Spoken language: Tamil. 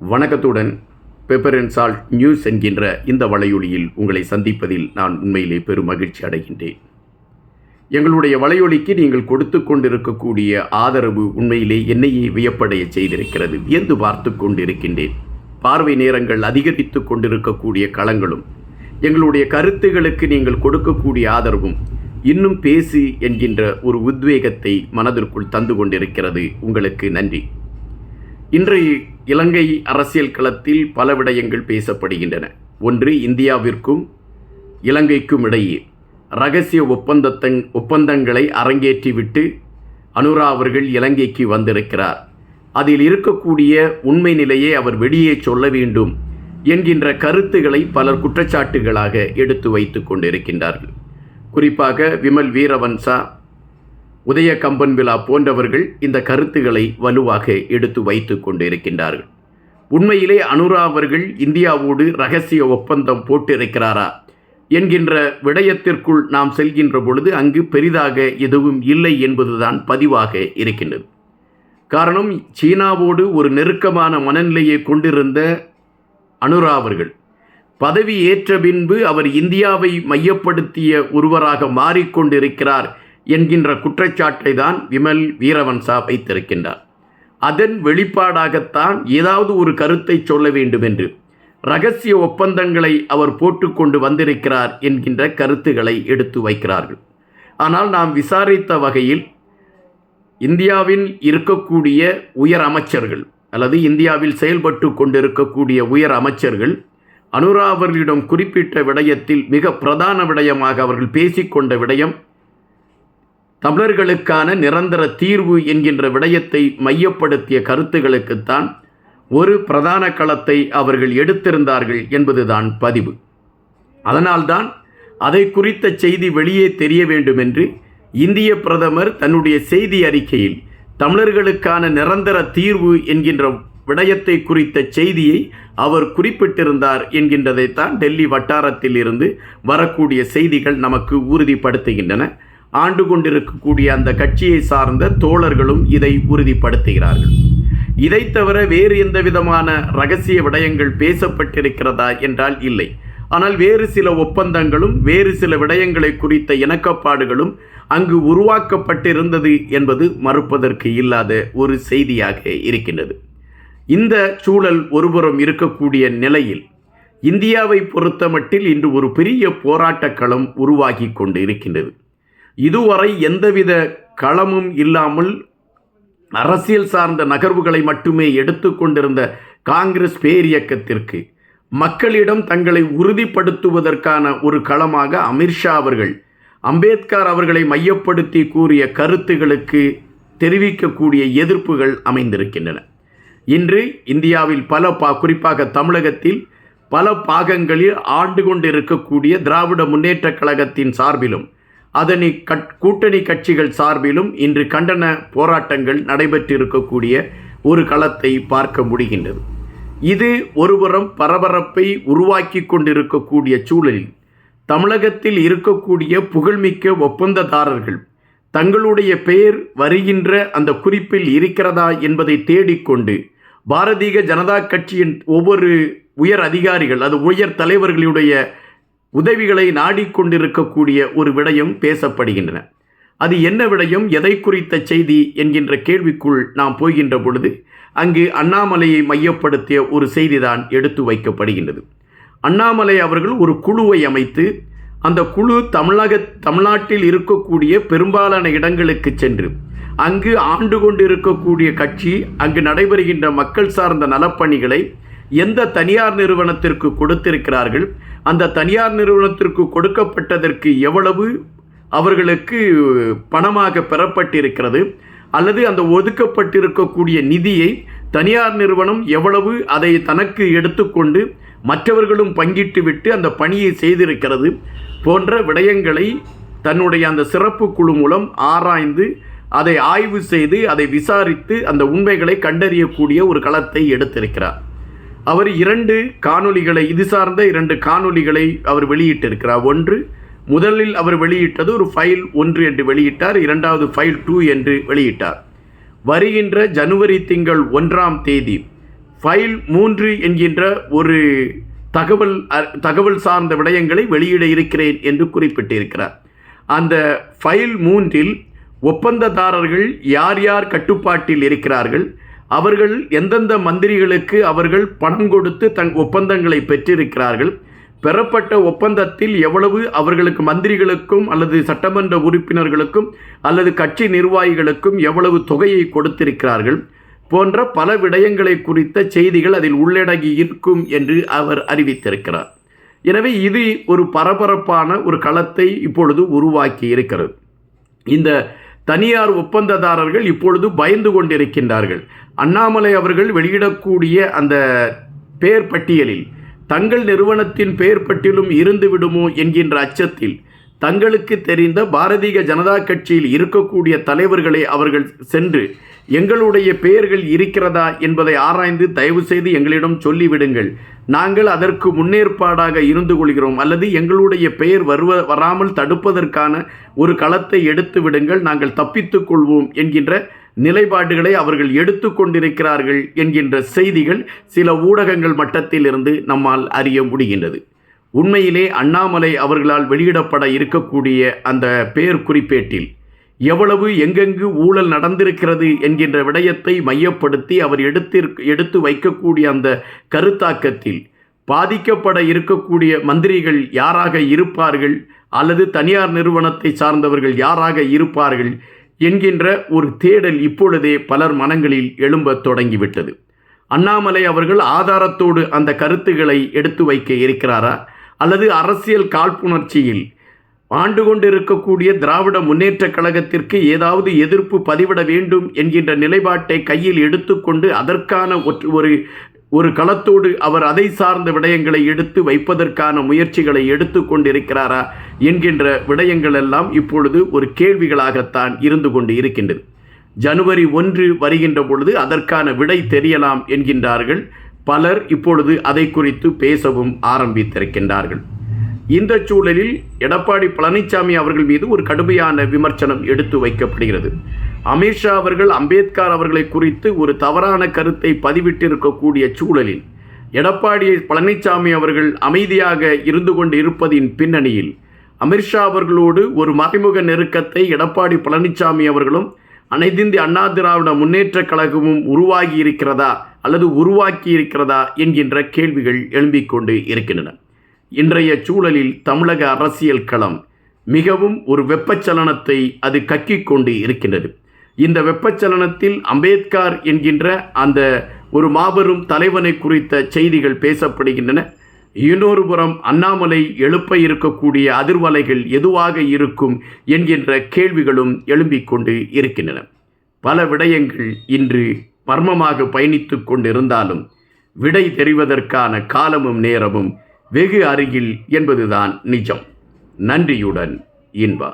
வணக்கத்துடன் பெப்பர் அண்ட் சால்ட் நியூஸ் என்கின்ற இந்த வலையொலியில் உங்களை சந்திப்பதில் நான் உண்மையிலே பெரும் மகிழ்ச்சி அடைகின்றேன். எங்களுடைய வலையொலிக்கு நீங்கள் கொடுத்து கொண்டிருக்கக்கூடிய ஆதரவு உண்மையிலே என்னையே வியப்படைய செய்திருக்கிறது வியந்து பார்த்து கொண்டிருக்கின்றேன். பார்வை நேரங்கள் அதிகரித்து கொண்டிருக்கக்கூடிய களங்களும் எங்களுடைய கருத்துகளுக்கு நீங்கள் கொடுக்கக்கூடிய ஆதரவும் இன்னும் பேசு என்கின்ற ஒரு உத்வேகத்தை மனதிற்குள் தந்து கொண்டிருக்கிறது. உங்களுக்கு நன்றி. இன்றைய இலங்கை அரசியல் களத்தில் பல விடயங்கள் பேசப்படுகின்றன. ஒன்று இந்தியாவிற்கும் இலங்கைக்கும் இடையே ரகசிய ஒப்பந்தத்தங் ஒப்பந்தங்களை அரங்கேற்றிவிட்டு அனுரா அவர்கள் இலங்கைக்கு வந்திருக்கிறார். அதில் இருக்கக்கூடிய உண்மை நிலையை அவர் வெளியே சொல்ல வேண்டும் என்கின்ற கருத்துக்களை பலர் குற்றச்சாட்டுகளாக எடுத்து வைத்து கொண்டிருக்கின்றார்கள். குறிப்பாக விமல் வீரவன்சா உதய கம்பன் விழா போன்றவர்கள் இந்த கருத்துக்களை வலுவாக எடுத்து வைத்து கொண்டிருக்கின்றார்கள். உண்மையிலே அனுரா அவர்கள் இந்தியாவோடு ரகசிய ஒப்பந்தம் போட்டிருக்கிறாரா என்கின்ற விடயத்திற்குள் நாம் செல்கின்ற பொழுது அங்கு பெரிதாக எதுவும் இல்லை என்பதுதான் பதிவாக இருக்கின்றது. காரணம் சீனாவோடு ஒரு நெருக்கமான மனநிலையை கொண்டிருந்த அனுரா அவர்கள் பதவி ஏற்ற பின்பு அவர் இந்தியாவை மையப்படுத்திய ஒருவராக மாறிக்கொண்டிருக்கிறார் என்கின்ற குற்றச்சாட்டை தான் விமல் வீரவன்சா வைத்திருக்கின்றார். அதன் வெளிப்பாடாகத்தான் ஏதாவது ஒரு கருத்தை சொல்ல வேண்டும் என்று ரகசிய ஒப்பந்தங்களை அவர் போட்டுக்கொண்டு வந்திருக்கிறார் என்கின்ற கருத்துக்களை எடுத்து வைக்கிறார்கள். ஆனால் நாம் விசாரித்த வகையில் இந்தியாவில் இருக்கக்கூடிய உயர் அமைச்சர்கள் அல்லது இந்தியாவில் செயல்பட்டு கொண்டிருக்கக்கூடிய உயர் அமைச்சர்கள் அனுரா அவர்களிடம் குறிப்பிட்ட விடயத்தில் மிக பிரதான விடயமாக அவர்கள் பேசிக்கொண்ட விடயம் தமிழர்களுக்கான நிரந்தர தீர்வு என்கின்ற விடயத்தை மையப்படுத்திய கருத்துகளுக்குத்தான் ஒரு பிரதான களத்தை அவர்கள் எடுத்திருந்தார்கள் என்பதுதான் பதிவு. அதனால்தான் அதை குறித்த செய்தி வெளியே தெரிய வேண்டும் என்று இந்திய பிரதமர் தன்னுடைய செய்தி அறிக்கையில் தமிழர்களுக்கான நிரந்தர தீர்வு என்கின்ற விடயத்தை குறித்த செய்தியை அவர் குறிப்பிட்டிருந்தார் என்கின்றதைத்தான் டெல்லி வட்டாரத்தில் இருந்து வரக்கூடிய செய்திகள் நமக்கு உறுதிப்படுத்துகின்றன. ஆண்டு கொண்டிருக்கக்கூடிய அந்த கட்சியை சார்ந்த தோழர்களும் இதை உறுதிப்படுத்துகிறார்கள். இதை தவிர வேறு எந்த விதமான ரகசிய விடயங்கள் பேசப்பட்டிருக்கிறதா என்றால் இல்லை. ஆனால் வேறு சில ஒப்பந்தங்களும் வேறு சில விடயங்களை குறித்த இணக்கப்பாடுகளும் அங்கு உருவாக்கப்பட்டிருந்தது என்பது மறுப்பதற்கு இல்லாத ஒரு செய்தியாக இருக்கின்றது. இந்த சூழல் ஒருபுறம் இருக்கக்கூடிய நிலையில் இந்தியாவை பொறுத்தமட்டில் இன்று ஒரு பெரிய போராட்டக் களம் உருவாகி கொண்டு இருக்கின்றது இதுவரை எந்தவித களமும் இல்லாமல் அரசியல் சார்ந்த நகர்வுகளை மட்டுமே எடுத்துக்கொண்டிருந்த காங்கிரஸ் பேரியக்கத்திற்கு மக்களிடம் தங்களை உறுதிப்படுத்துவதற்கான ஒரு களமாக அமித்ஷா அவர்கள் அம்பேத்கர் அவர்களை மையப்படுத்தி கூறிய கருத்துகளுக்கு தெரிவிக்கக்கூடிய எதிர்ப்புகள் அமைந்திருக்கின்றன. இன்று இந்தியாவில் பல பா குறிப்பாக தமிழகத்தில் பல பாகங்களில் ஆண்டு கொண்டிருக்கக்கூடிய திராவிட முன்னேற்றக் கழகத்தின் சார்பிலும் அதனை கட் கூட்டணி கட்சிகள் சார்பிலும் இன்று கண்டன போராட்டங்கள் நடைபெற்றிருக்கக்கூடிய ஒரு களத்தை பார்க்க முடிகின்றது. இது ஒருபுறம் பரபரப்பை உருவாக்கி கொண்டிருக்கக்கூடிய சூழலில் தமிழகத்தில் இருக்கக்கூடிய புகழ்மிக்க ஒப்பந்ததாரர்கள் தங்களுடைய பெயர் வருகின்ற அந்த குறிப்பில் இருக்கிறதா என்பதை தேடிக்கொண்டு பாரதிய ஜனதா கட்சியின் ஒவ்வொரு உயர் அதிகாரிகள் அது உயர் தலைவர்களுடைய உதவிகளை நாடிக்கொண்டிருக்கக்கூடிய ஒரு விடயம் பேசப்படுகின்றன. அது என்ன விடயம்? எதை குறித்த செய்தி? என்கின்ற கேள்விக்குள் நாம் போகின்ற பொழுது அங்கு அண்ணாமலையை மையப்படுத்திய ஒரு செய்திதான் எடுத்து வைக்கப்படுகின்றது. அண்ணாமலை அவர்கள் ஒரு குழுவை அமைத்து அந்த குழு தமிழக தமிழ்நாட்டில் இருக்கக்கூடிய பெரும்பாலான இடங்களுக்கு சென்று அங்கு ஆண்டு கொண்டு இருக்கக்கூடிய கட்சி அங்கு நடைபெறுகின்ற மக்கள் சார்ந்த நலப்பணிகளை எந்த தனியார் நிறுவனத்திற்கு கொடுத்திருக்கிறார்கள்? அந்த தனியார் நிறுவனத்திற்கு கொடுக்கப்பட்டதற்கு எவ்வளவு அவர்களுக்கு பணமாக பெறப்பட்டிருக்கிறது? அல்லது அந்த ஒதுக்கப்பட்டிருக்கக்கூடிய நிதியை தனியார் நிறுவனம் எவ்வளவு அதை தனக்கு எடுத்துக்கொண்டு மற்றவர்களும் பங்கிட்டு விட்டு அந்த பணியை செய்திருக்கிறது போன்ற விடயங்களை தன்னுடைய அந்த சிறப்பு குழு மூலம் ஆராய்ந்து அதை ஆய்வு செய்து அதை விசாரித்து அந்த உண்மைகளை கண்டறியக்கூடிய ஒரு களத்தை எடுத்திருக்கிறார். அவர் இரண்டு காணொளிகளை இது சார்ந்த இரண்டு காணொளிகளை அவர் வெளியிட்டிருக்கிறார். ஒன்று முதலில் அவர் வெளியிட்டது ஒரு ஃபைல் ஒன்று என்று வெளியிட்டார் இரண்டாவது ஃபைல் டூ என்று வெளியிட்டார். வருகின்ற ஜனவரி திங்கள் ஒன்றாம் தேதி ஃபைல் மூன்று என்கின்ற ஒரு தகவல் அ- தகவல் சார்ந்த விடயங்களை வெளியிட இருக்கிறேன் என்று குறிப்பிட்டிருக்கிறார். அந்த ஃபைல் மூன்றில் ஒப்பந்ததாரர்கள் யார் யார் கட்டுப்பாட்டில் இருக்கிறார்கள்? அவர்கள் எந்தெந்த மந்திரிகளுக்கு அவர்கள் பணம் கொடுத்து தன் ஒப்பந்தங்களை பெற்றிருக்கிறார்கள்? பெறப்பட்ட ஒப்பந்தத்தில் எவ்வளவு அவர்களுக்கு மந்திரிகளுக்கும் அல்லது சட்டமன்ற உறுப்பினர்களுக்கும் அல்லது கட்சி நிர்வாகிகளுக்கும் எவ்வளவு தொகையை கொடுத்திருக்கிறார்கள்? போன்ற பல விடயங்களை குறித்த செய்திகள் அதில் உள்ளடங்கி இருக்கும் என்று அவர் அறிவித்திருக்கிறார். எனவே இது ஒரு பரபரப்பான ஒரு களத்தை இப்பொழுது உருவாக்கி இருக்கிறது. இந்த தனியார் ஒப்பந்ததாரர்கள் இப்பொழுது பயந்து கொண்டிருக்கின்றார்கள். அண்ணாமலை அவர்கள் வெளியிடக்கூடிய அந்த பெயர் பட்டியலில் தங்கள் நிறுவனத்தின் பெயர் பட்டியலும் இருந்து விடுமோ? என்கின்ற அச்சத்தில் தங்களுக்கு தெரிந்த பாரதிய ஜனதா கட்சியில் இருக்கக்கூடிய தலைவர்களை அவர்கள் சென்று எங்களுடைய பெயர்கள் இருக்கிறதா? என்பதை ஆராய்ந்து தயவு செய்து எங்களிடம் சொல்லிவிடுங்கள். நாங்கள் அதற்கு முன்னேற்பாடாக இருந்து கொள்கிறோம். அல்லது எங்களுடைய பெயர் வருவ வராமல் தடுப்பதற்கான ஒரு களத்தை எடுத்து விடுங்கள். நாங்கள் தப்பித்துக் கொள்வோம் என்கின்ற நிலைப்பாடுகளை அவர்கள் எடுத்து கொண்டிருக்கிறார்கள் என்கின்ற செய்திகள் சில ஊடகங்கள் மட்டத்தில் இருந்து நம்மால் அறிய முடிகின்றது. உண்மையிலே அண்ணாமலை அவர்களால் வெளியிடப்பட இருக்கக்கூடிய அந்த பெயர் குறிப்பேட்டில் எவ்வளவு எங்கெங்கு ஊழல் நடந்திருக்கிறது என்கின்ற விடயத்தை மையப்படுத்தி அவர் எடுத்திருக்க எடுத்து வைக்கக்கூடிய அந்த கருத்தாக்கத்தில் பாதிக்கப்பட இருக்கக்கூடிய மந்திரிகள் யாராக இருப்பார்கள் அல்லது தனியார் நிறுவனத்தை சார்ந்தவர்கள் யாராக இருப்பார்கள் என்கின்ற ஒரு தேடல் இப்பொழுதே பலர் மனங்களில் எழும்பத் தொடங்கிவிட்டது. அண்ணாமலை அவர்கள் ஆதாரத்தோடு அந்த கருத்துக்களை எடுத்து வைக்க இருக்கிறாரா? அல்லது அரசியல் காழ்ப்புணர்ச்சியில் ஆண்டு கொண்டிருக்கக்கூடிய திராவிட முன்னேற்ற கழகத்திற்கு ஏதாவது எதிர்ப்பு பதிவிட வேண்டும் என்கின்ற நிலைப்பாட்டை கையில் எடுத்துக்கொண்டு அதற்கான ஒற்று- ஒரு ஒரு களத்தோடு அவர் அதை சார்ந்த விடயங்களை எடுத்து வைப்பதற்கான முயற்சிகளை எடுத்து கொண்டிருக்கிறாரா என்கின்ற விடயங்கள் எல்லாம் இப்பொழுது ஒரு கேள்விகளாகத்தான் இருந்து கொண்டு இருக்கின்றது. ஜனவரி ஒன்று வருகின்ற பொழுது அதற்கான விடை தெரியலாம் என்கின்றார்கள். பலர் இப்பொழுது அதை குறித்து பேசவும் ஆரம்பித்திருக்கின்றார்கள். இந்த சூழலில் எடப்பாடி பழனிசாமி அவர்கள் மீது ஒரு கடுமையான விமர்சனம் எடுத்து வைக்கப்படுகிறது. அமித்ஷா அவர்கள் அம்பேத்கர் அவர்களை குறித்து ஒரு தவறான கருத்தை பதிவிட்டிருக்கக்கூடிய சூழலில் எடப்பாடி பழனிசாமி அவர்கள் அமைதியாக இருந்து கொண்டு இருப்பதின் பின்னணியில் அமித்ஷா அவர்களோடு ஒரு மறைமுக நெருக்கத்தை எடப்பாடி பழனிசாமி அவர்களும் அனைத்திந்திய அண்ணா திராவிட முன்னேற்றக் கழகமும் உருவாகி இருக்கிறதா அல்லது உருவாக்கி இருக்கிறதா என்கின்ற கேள்விகள் எழும்பிக் கொண்டு இருக்கின்றன. இன்றைய சூழலில் தமிழக அரசியல் களம் மிகவும் ஒரு வெப்பச்சலனத்தை அது கக்கிக் கொண்டு இருக்கின்றது. இந்த வெப்பச்சலனத்தில் அம்பேத்கர் என்கின்ற அந்த ஒரு மாபெரும் தலைவனை குறித்த செய்திகள் பேசப்படுகின்றன. இன்னொரு புறம் அண்ணாமலை எழுப்ப இருக்கக்கூடிய அதிர்வலைகள் எதுவாக இருக்கும் என்கின்ற கேள்விகளும் எழும்பிக் கொண்டு இருக்கின்றன. பல விடயங்கள் இன்று மர்மமாக பயணித்து கொண்டிருந்தாலும் விடை தெரிவதற்கான காலமும் நேரமும் வெகு அருகில் என்பதுதான் நிஜம். நன்றியுடன் இன்பா